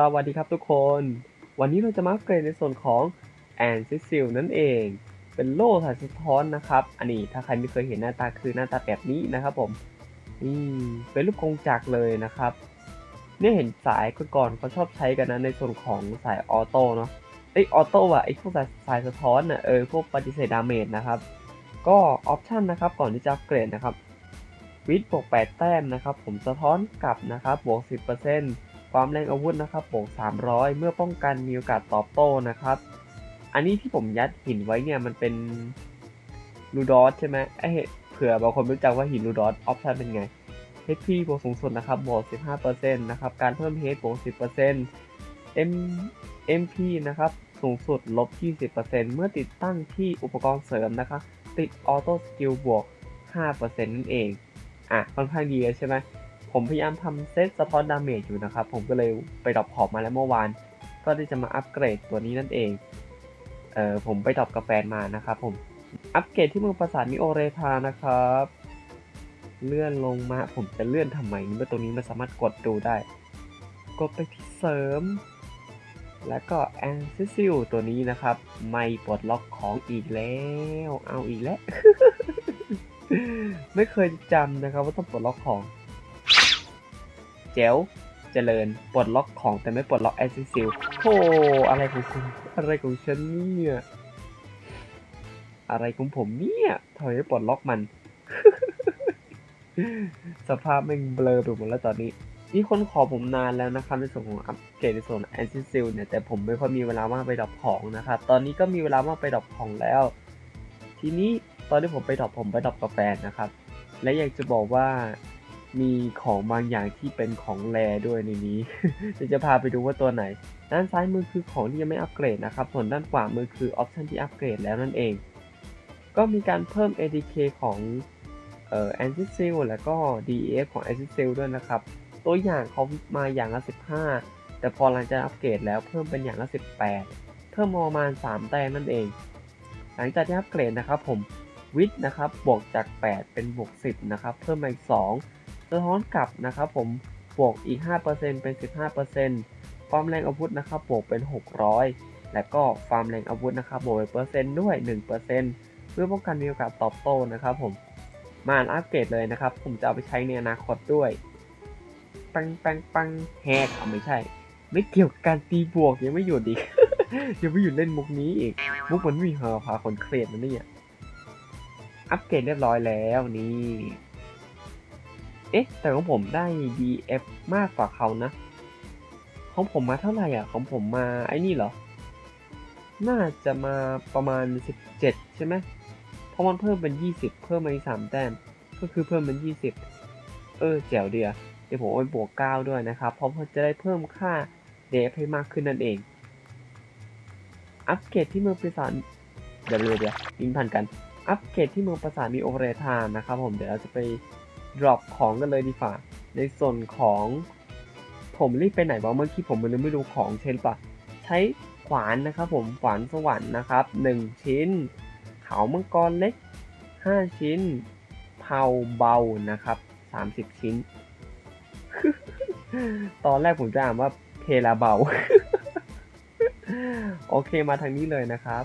สวัสดีครับทุกคน วันนี้เราจะมาอัปเกรดในส่วนของแอนซิซิลนั่นเอง เป็นโล่สายสะท้อนนะครับ อันนี้ถ้าใครไม่เคยเห็นหน้าตาคือหน้าตาแบบนี้นะครับผม นี่เป็นรูปกงจักรเลยนะครับ เนี่ยเห็นสายก่อนเขาชอบใช้กันนะในส่วนของสายออโต้เนาะ ไอออโต้อะไอพวกสายสายสะท้อนอะเออพวกปฏิเสธดาเมจนะครับ ก็ออปชันนะครับก่อนที่จะอัปเกรดนะครับวิดบวก8แต้มนะครับ ผมสะท้อนกลับนะครับบวก10% ความแรงอาวุธนะครับบวก300 เมื่อป้องกันมีโอกาสตอบโต้นะครับ อันนี้ที่ผมยัดหินไว้เนี่ยมันเป็นลูดอสใช่ไหมไอเหตุเผื่อบางคนไม่รู้จักว่าหินลูดอสออปชันเป็นไง HP บวกสูงสุดนะครับบวก 15%นะครับ การเพิ่ม H บวก 10% M MP นะครับ สูงสุดลบ 20%เมื่อติดตั้งที่อุปกรณ์เสริมนะครับติดออโต้สกิลบวก 5%นั่นเอง อะ ค่อนข้างดีใช่ไหม ผมพยายามทำเซตสะท้อนดาเมจอยู่นะครับ ผมก็เลยไปดรอปขอบมาแล้วเมื่อวาน ก็ได้จะมาอัปเกรดตัวนี้นั่นเอง เออผมไปดรอปกาแฟมานะครับผม อัปเกรดที่เมืองปราสาทมิโอเรธานะครับ เลื่อนลงมา ผมจะเลื่อนทำไมเมื่อตรงนี้มันสามารถกดดูได้ กดไปที่เสริม แล้วก็แอนซิซิลตัวนี้นะครับ ไม่ปลดล็อกของอีกแล้ว เอาอีกแล้ว ไม่เคยจำนะครับว่าต้องปลดล็อกของ เจ๋วเจริญปลดล็อกของแต่ไม่ปลดล็อกแอนซิซิลโธ่อะไรของคุณอะไรของฉันเนี่ยอะไรของผมเนี่ยทำไมไม่ปลดล็อกมัน สภาพม่งเบลอไปหมดแล้วตอนนี้มีคนขอผมนานแล้วนะครับในส่วนของอัปเกรดในส่วนแอนซิซิลเนี่ย แต่ผมไม่ค่อยมีเวลาว่างไปดรอปของนะครับ ตอนนี้ก็มีเวลาว่างไปดรอปของแล้ว ทีนี้ตอนที่ผมไปดรอปผมไปดรอปกาแฟนะครับ และอยากจะบอกว่า มีของบางอย่างที่เป็นของแรด้วยในนี้เดี๋ยวจะพาไปดูว่าตัวไหน ด้านซ้ายมือคือของที่ยังไม่อัปเกรดนะครับ ส่วนด้านขวามือคือออปชันที่อัปเกรดแล้วนั่นเอง ก็มีการเพิ่ม ADK ของเอ่อ a n t i s i l แล้วก็ DEF ของ a n t i s i l ด้วยนะครับ ตัวอย่างเขามาอย่างละ 15 แต่พอหลังจากอัปเกรดแล้วเพิ่มเป็นอย่างละ 18 เพิ่มมาประมาณ 3 แต้มนั่นเอง หลังจากที่อัปเกรดนะครับผมวิทนะครับบวกจาก 8 เป็นบวก 10 นะครับ เพิ่มมาอีก 2 สะท้อนกลับนะครับผมบวกอีก 5%เป็น 15%ความแรงอาวุธนะครับบวกเป็น 600 และก็ความแรงอาวุธนะครับบวกเป็นเปอร์เซ็นต์ด้วย 1%เพื่อป้องกันมีโอกาสตอบโต้นะครับผมมาอัปเกรดเลยนะครับ ผมจะเอาไปใช้ในอนาคตด้วย ปังปังปังแฮกเอาไม่ใช่ ไม่เกี่ยวกับการตีบวกยังไม่หยุดอีกยังไม่หยุดเล่นมุกนี้อีก มุกมันม่มีหาพาคนเครียดนะเนี่ยอัปเกรดเรียบร้อยแล้วนี่ เอ๊ะ แต่ของผมได้ DF มากกว่าเขานะ ของผมมาเท่าไหร่อะ ของผมมาไอ้นี่เหรอ น่าจะมาประมาณ 17 ใช่ไหมเพราะมันเพิ่มเป็น 20 เพิ่มมาอีก3แต้ม ก็คือเพิ่มเป็น 20 เออแจ๋วเดียวเดี๋ยวผมเอาไปบวก 9 ด้วยนะครับ เพราะจะได้เพิ่มค่า DF ให้มากขึ้นนั่นเอง อัปเกรดที่เมืองปราสาทเดี๋ยวเดี๋ยวเดี๋ยวยิงพันกัน อัปเกรดที่เมืองปราสาทมีโอเรธานะครับผม เดี๋ยวเราจะไป ดรอปของกันเลยดีฝ่าในส่วนของผมรีบไปไหนวะเมื่อกี้ผมมันไม่ดูของเช่นปะใช้ขวานนะครับผมขวานสวรรค์นะครับ 1 ชิ้น เขามังกรเล็ก 5 ชิ้น เผาเบานะครับ 30 ชิ้น ตอนแรกผมจะอ่านว่าเพลาเบา โอเคมาทางนี้เลยนะครับ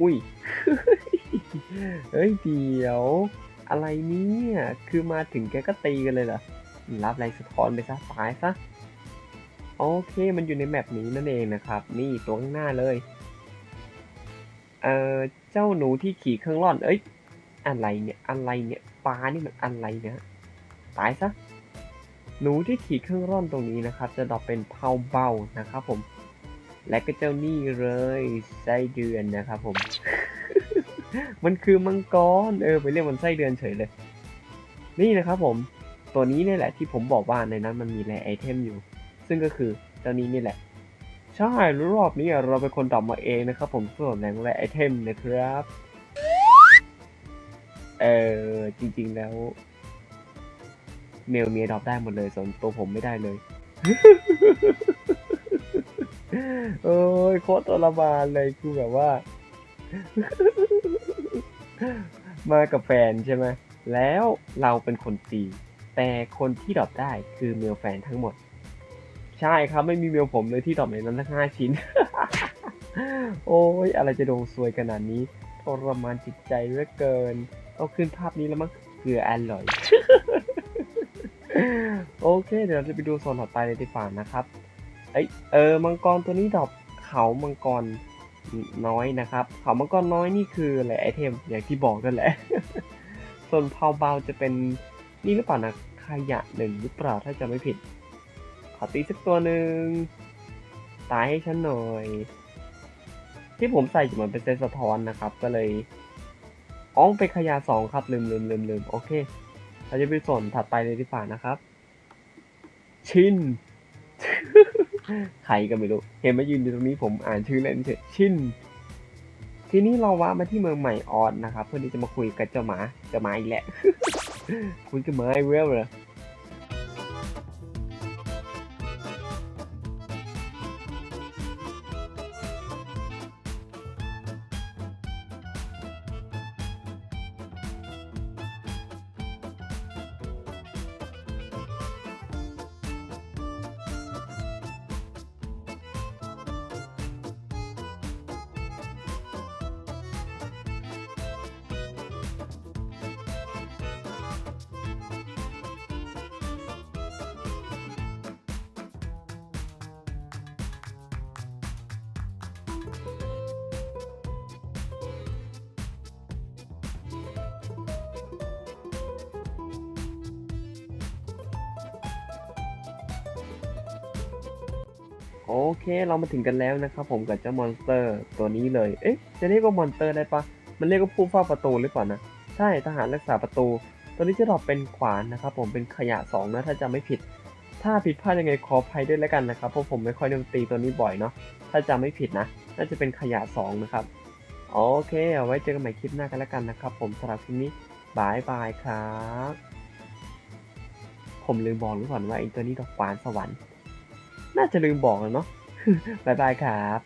อุ้ย เฮ้ยเดี๋ยว อะไรเนี่ย คือมาถึงแกก็ตีกันเลยเหรอ รับแรงสะท้อนไปซะตายซะ โอเค มันอยู่ในแมปนี้นั่นเองนะครับ นี่ตัวข้างหน้าเลย เอ่อ เจ้าหนูที่ขี่เครื่องร่อน เอ้ย อะไรเนี่ย อะไรเนี่ย ปลานี่มันอะไรเนี่ย ตายซะ หนูที่ขี่เครื่องร่อนตรงนี้นะครับ จะดรอปเป็นเผาเบานะครับผม และก็เจ้านี่เลยไส้เดือนนะครับผม มันคือมังกรเออไปเรียกมันไส้เดือนเฉยเลย นี่นะครับผมตัวนี้นี่แหละที่ผมบอกว่าในนั้นมันมีแร่ไอเทมอยู่ ซึ่งก็คือเจ้านี้นี่แหละใช่รอบนี้เราเป็นคนดรอปมาเองนะครับผมส่วนแหล่งแร่ไอเทมนะครับเออจริง ๆแล้วเมลเมียดรอปได้หมดเลยส่วนตัวผมไม่ได้เลย โอ้ยโคตรทรมานเลยคือแบบว่า มากับแฟนใช่ไหมแล้วเราเป็นคนตีแต่คนที่ดรอปได้คือเมลแฟนทั้งหมด ใช่ครับไม่มีเมลผมเลยที่ดรอปในนั้นทั้งห้าชิ้น โอ้ยอะไรจะโดนซวยขนาดนี้ทรมานจิตใจเหลือเกินต้องขึ้นภาพนี้แล้วมั้งเกลืออร่อย โอเค เดี๋ยวเราจะไปดูโซนถัดไปเลยดีกว่านะครับ เอ้ยเออมังกรตัวนี้ดรอปเขามังกรน้อยนะครับ เขามังกรน้อยนี่คืออะไรไอเทมอย่างที่บอกนั่นแหละ ส่วนเผาเบาจะเป็นนี่หรือเปล่านะขยะหนึ่งหรือเปล่าถ้าจะไม่ผิด ขอตีสักตัวหนึ่งตายให้ฉันหน่อย ที่ผมใส่อยู่มันเป็นเซตสะท้อนนะครับ ก็เลยอ๋องเป็นขยะสองครับลืมลืมลืมลืมโอเคเราจะไปส่วนถัดไปเลยดีกว่านะครับ ชิน ใครก็ไม่รู้ เห็นมายืนอยู่ตรงนี้ผมอ่านชื่อเล่นเฉยชิน ทีนี้เราว่ามาที่เมืองใหม่ออดนะครับ เพื่อที่จะมาคุยกับเจ้าหมาเจ้าหมาอีกแหละ คุยกับหมาไอ้เวลเลย โอเคเรามาถึงกันแล้วนะครับผมกับเจ้ามอนสเตอร์ตัวนี้เลย เอ๊ะจะเรียกว่ามอนสเตอร์ได้ปะมันเรียกว่าผู้เฝ้าประตูหรือเปล่านะใช่ทหารรักษาประตู ตัวนี้จะดรอปเป็นขวานนะครับผมเป็นขยะสองนะถ้าจะไม่ผิด ถ้าผิดพลาดยังไงขออภัยด้วยแล้วกันนะครับเพราะผมไม่ค่อยได้ตีตัวนี้บ่อยเนาะถ้าจะไม่ผิดนะ น่าจะเป็นขยะสองนะครับโอเคเอาไว้เจอกันใหม่คลิปหน้ากันแล้วกันนะครับผมสำหรับคลิปนี้บายบายครับผมลืมบอกหรือเปล่าว่าไอ้ตัวนี้ดอกหวานสวรรค์ น่าจะลืมบอกแล้วเนาะบายบายครับ